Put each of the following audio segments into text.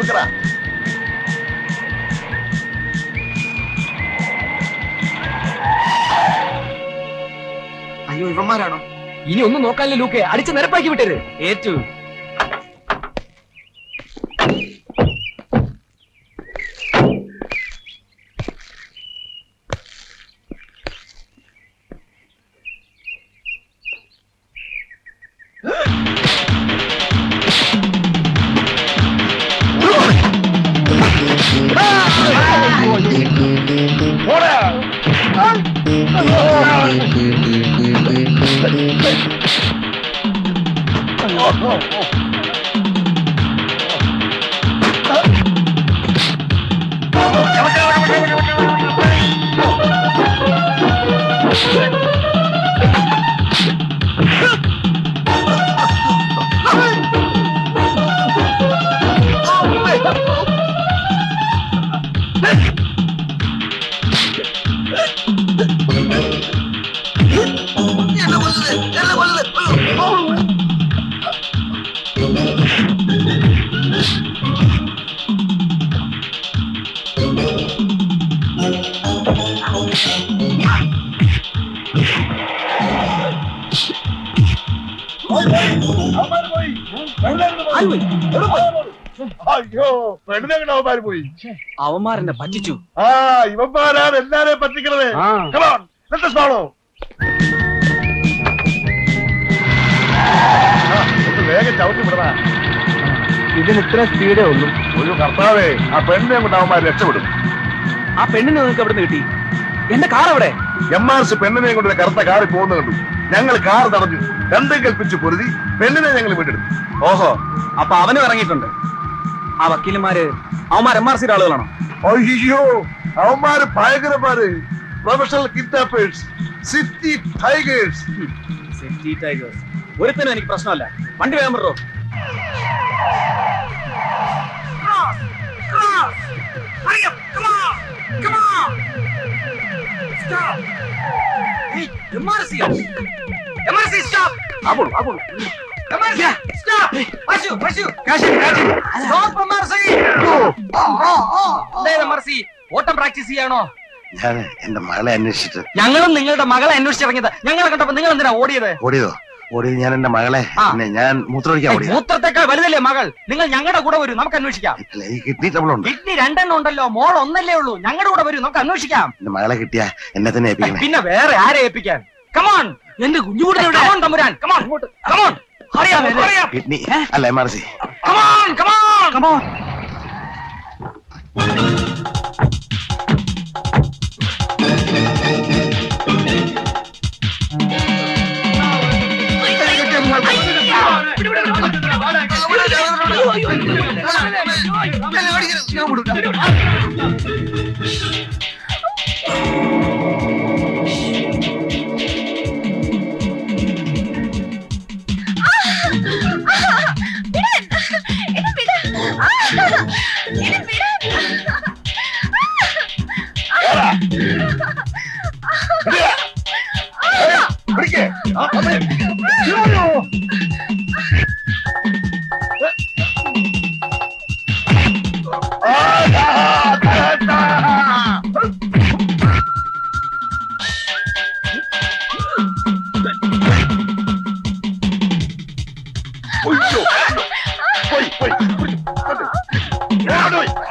ഒതുക്കടാ അയ്യോ ഇവന്മാരാണോ? ഇനി ഒന്നും നോക്കാനില്ല ലൂക്കെ. അടിച്ച് നിരപ്പാക്കി വിട്ടരുത്. ഏറ്റു. അയ്യോ പെണ്ണിനെ അവന്മാര് പോയി. അവന്മാരെന്നെ പറ്റിച്ചു. ആ ഇവന്മാരാണ് എല്ലാരെയും പറ്റിക്കണത്. Come on on, let us follow. വേഗം ചവിട്ടി വിടണ ഇതിന് ഇത്ര സ്പീഡേ ഉള്ളൂ. ഒരു കർത്താവേ ആ പെണ്ണിനെ കൊണ്ട് അവന്മാർ രക്ഷപ്പെടും. ആ പെണ്ണിനെ നിങ്ങൾക്ക് എവിടെ കിട്ടി? എന്റെ കാർ അവിടെ എം ആർ സി പെണ്ണിനെ കൊണ്ട് കറുത്ത കാറിൽ പോകുന്ന കണ്ടു. ഞങ്ങൾ കാർ തടഞ്ഞു രണ്ടും കൽപ്പിച്ചു പൊരുതി പെണ്ണിനെ ഞങ്ങൾ വീട്ടെടുത്തു ഓഹോ അപ്പൊ അവനും ഇറങ്ങിയിട്ടുണ്ട്. ആ വക്കീലന്മാര് അവന്മാർ എം ആർ സിയുടെ ആളുകളാണോ? അയ്യോ അവന്മാര് ഭയങ്കരമാര് professional kidnappers city tigers city tigers ഒരുത്തനും എനിക്ക് പ്രശ്നമല്ല. വണ്ടി വേഗം വിടറോ. ഓട്ടം പ്രാക്ടീസ് ചെയ്യാണോ? ഞാൻ എന്റെ മകളെ അന്വേഷിച്ചിട്ട്. ഞങ്ങളും നിങ്ങളുടെ മകളെ അന്വേഷിച്ചിറങ്ങിയത് ഞങ്ങളെ കണ്ടപ്പോ നിങ്ങൾ എന്തിനാ ഓടിയത്? ഓടിയതോ? ഓടിയത് ഞാൻ എന്റെ മകളെ. ഞാൻ മൂത്രമൊഴിക്കാൻ ഓടിയത്. മൂത്രത്തെക്കാൾ വലുതല്ലേ മകൾ? നിങ്ങൾ ഞങ്ങളുടെ കൂടെ വരും നമുക്ക് അന്വേഷിക്കാം. കിഡ്നി ട്രബിൾ ഉണ്ട്? കിഡ്നി രണ്ടെണ്ണം ഉണ്ടല്ലോ മോൾ ഒന്നല്ലേ ഉള്ളൂ. ഞങ്ങളുടെ കൂടെ വരും നമുക്ക് അന്വേഷിക്കാം. എന്റെ മകളെ കിട്ടിയ എന്നെ തന്നെ ഏൽപ്പിക്കണേ. പിന്നെ വേറെ ആരെ ഏൽപ്പിക്കാൻ? കമോൺ എന്റെ കുഞ്ഞുകൂടെ കമോൺ തമ്പുരാൻ. കമോൺ കമോൺ അറിയാം അറിയാം. കിഡ്നി അല്ല M R C come on come on come on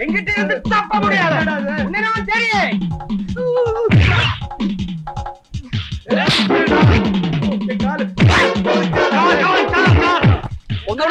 எங்கிட்ட இருந்து தப்ப முடியாது என்னன்னு தெரியும் உன்னோட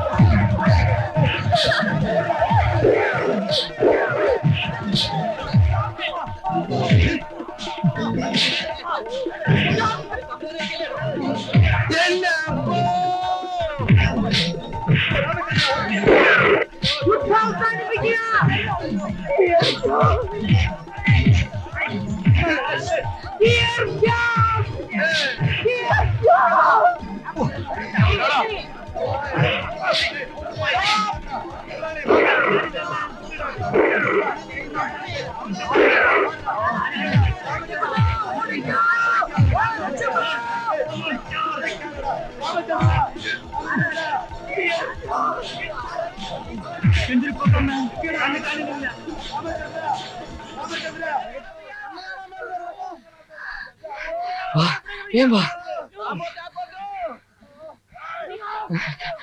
വാ വാ വേഗം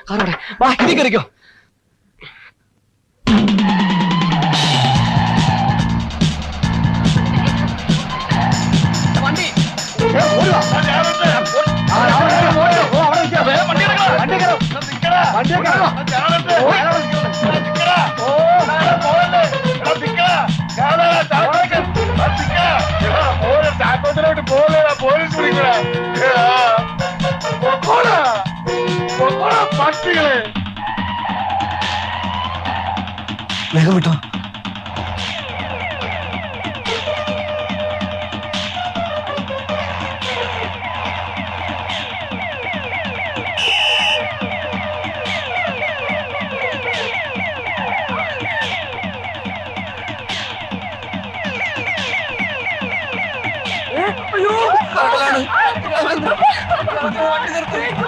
കാറോടെ. വാ ഇനി കയറിക്കോ. വണ്ടി. പട്ടികളെ. വേഗം വിട്ടോ. അങ്ങോട്ട്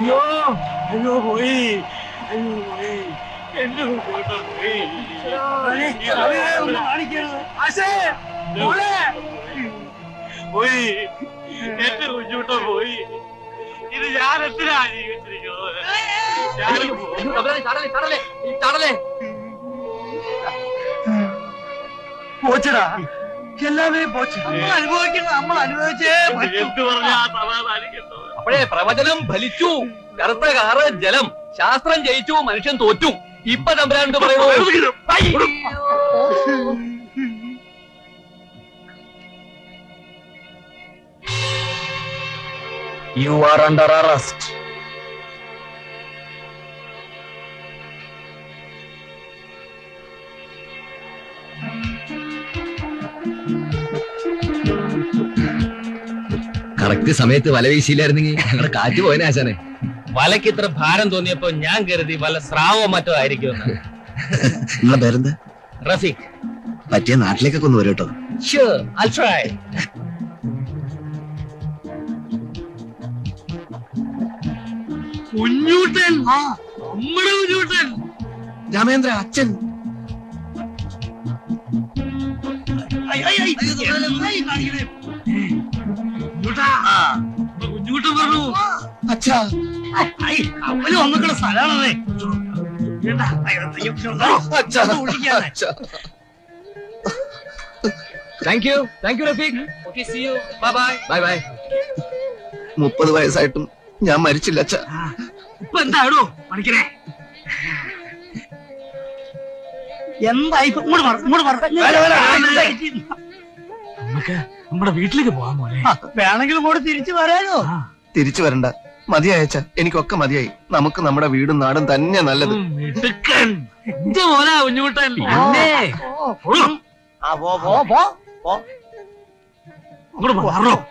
야! പോയി. എന്റെ കുഞ്ഞൂട്ട പോയി. ഇത് ഞാൻ എത്ര ജീവിച്ചിരിക്കുന്നത് പോച്ചടാ. എല്ലാമേ പോച്ചു. നമ്മൾ അനുഭവിക്കുന്നത് നമ്മൾ അനുഭവിച്ചേ അപ്പോഴേ പ്രവചനം ഫലിച്ചു. കറുത്ത കാറ് ജലം. ശാസ്ത്രം ജയിച്ചു മനുഷ്യൻ തോറ്റു. ഇപ്പൊ തമ്പരാണ്ട് പറയുന്നു you are under arrest correct സമയത്ത് വല വീശിയില്ലായിരുന്നെങ്കിൽ ഞങ്ങളുടെ കാറ്റ് പോയനെ ആശാനെ വലക്ക് ഇത്ര ഭാരം തോന്നിയപ്പോ ഞാൻ കരുതി വല സ്രാവോ മറ്റോ ആയിരിക്കും നിങ്ങളെ പേരെന്താ റഫീഖ് പറ്റിയ നാട്ടിലേക്കൊക്കെ ഒന്ന് വരും കേട്ടോ അച്ഛൻ ഐ ഐ കുഞ്ഞൂട്ടൻ നമ്മുടെ കുഞ്ഞൂട്ടൻ രാമേന്ദ്ര അച്ഛൻ ഐ, ഐ, ഐ, എന്തായി കാണിക്കണേ? കുഞ്ഞൂട്ടൻ പറഞ്ഞു. അച്ഛാ. അവന് വന്നിട്ടുള്ള സ്ഥലമാണത്. you. Bye bye. Bye bye മുപ്പത് വയസ്സായിട്ടും ഞാൻ മരിച്ചില്ല അച്ഛ. ഇപ്പൊ എന്താടോ പണിക്കണേ എന്തായി ഇങ്ങോട്ട് ഇങ്ങോട്ട്. നമുക്ക് നമ്മുടെ വീട്ടിലേക്ക് പോവാൻ മോനെ. വേണമെങ്കിൽ ഇങ്ങോട്ട് തിരിച്ചു വരാനോ തിരിച്ചു വരണ്ട. മതിയായച്ച എനിക്കൊക്കെ മതിയായി. നമുക്ക് നമ്മുടെ വീടും നാടും തന്നെ നല്ലത്. ഉം, മിടുക്കൻ. എന്റെ മോനാ കുഞ്ഞുകുട്ടൻ. ആ. പോ പോ പോ പോ. അങ്ങോട്ട് മാറോ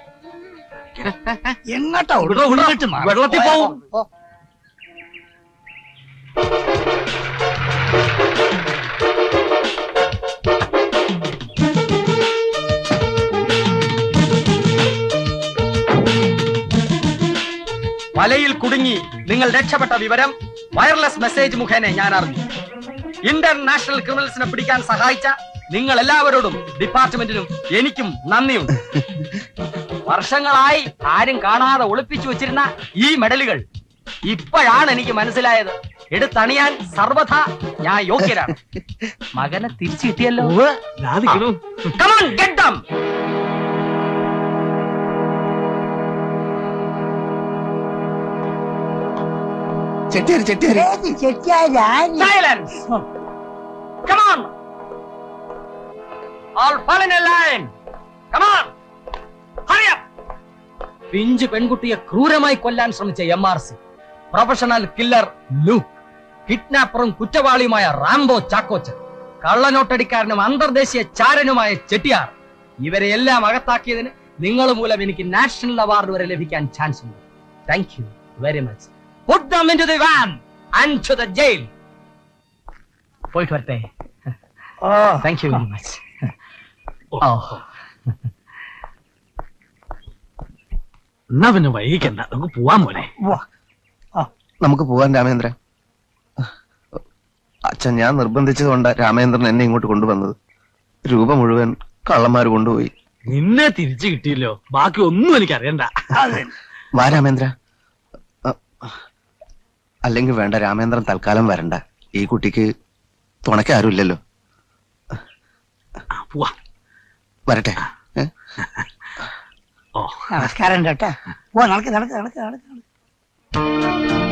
എങ്ങോട്ടാ വിടോ. വെള്ളത്തിൽ പോവും. വലയിൽ കുടുങ്ങി നിങ്ങൾ രക്ഷപ്പെട്ട വിവരം വയർലെസ് മെസ്സേജ് മുഖേന ഞാൻ അറിഞ്ഞു. ഇന്റർനാഷണൽ ക്രിമിനൽസിനെ പിടിക്കാൻ സഹായിച്ച നിങ്ങൾ എല്ലാവരോടും ഡിപ്പാർട്ട്മെന്റിനും എനിക്കും നന്ദിയുണ്ട്. വർഷങ്ങളായി ആരും കാണാതെ ഒളിപ്പിച്ചു വെച്ചിരുന്ന ഈ മെഡലുകൾ ഇപ്പോഴാണ് എനിക്ക് മനസ്സിലായത്. എടുത്തണിയാൻ സർവഥ ഞാൻ യോഗ്യരാണ്. മകനെ തിരിച്ചു കിട്ടിയല്ലോ. Come on, get them! Chettiyar Chettiyar Silence! Come on! All fall in a line! Come on! Hurry up! പിഞ്ചു പെൺകുട്ടിയെ ക്രൂരമായി കൊല്ലാൻ ശ്രമിച്ച M R C professional killer ലു കിഡ്നാപ്പറും കുറ്റവാളിയുമായ റാംബോ ചാക്കോച്ചൻ കള്ളനോട്ടടിക്കാരനും അന്തർദേശീയ ചാരനുമായ ചെട്ടിയാർ ഇവരെ എല്ലാം അകത്താക്കിയതിന് നിങ്ങൾ മൂലം എനിക്ക് നാഷണൽ അവാർഡ് വരെ ലഭിക്കാൻ ചാൻസ് ഉണ്ട് thank you very much put them in to the van and to the jail പോയിട്ട് വരട്ടെ. താങ്ക് യു വെരി മച്ച് എന്നാ പിന്നെ വൈകിക്കണ്ട. നമുക്ക് പോവാൻ പോലെ നമുക്ക് പോവാൻ രാമേന്ദ്ര അച്ഛൻ ഞാൻ നിർബന്ധിച്ചതുകൊണ്ട് രാമേന്ദ്രൻ എന്നെ ഇങ്ങോട്ട് കൊണ്ടുവന്നത്. രൂപ മുഴുവൻ കള്ളന്മാർ കൊണ്ടുപോയി. നിന്നെ തിരിച്ചു കിട്ടിയില്ലോ. ബാക്കി ഒന്നും എനിക്ക് അറിയണ്ട വാ രാമേന്ദ്ര. അല്ലെങ്കിൽ വേണ്ട രാമേന്ദ്രൻ തൽക്കാലം വരണ്ട. ഈ കുട്ടിക്ക് തുണയ്ക്ക് ആരുമില്ലല്ലോ. പോവാ. വരട്ടെ. ഏ? ഓ. നമസ്കാരം കേട്ടാ നടക്ക് നടക്ക് നടക്ക് നടക്ക് നടക്ക്.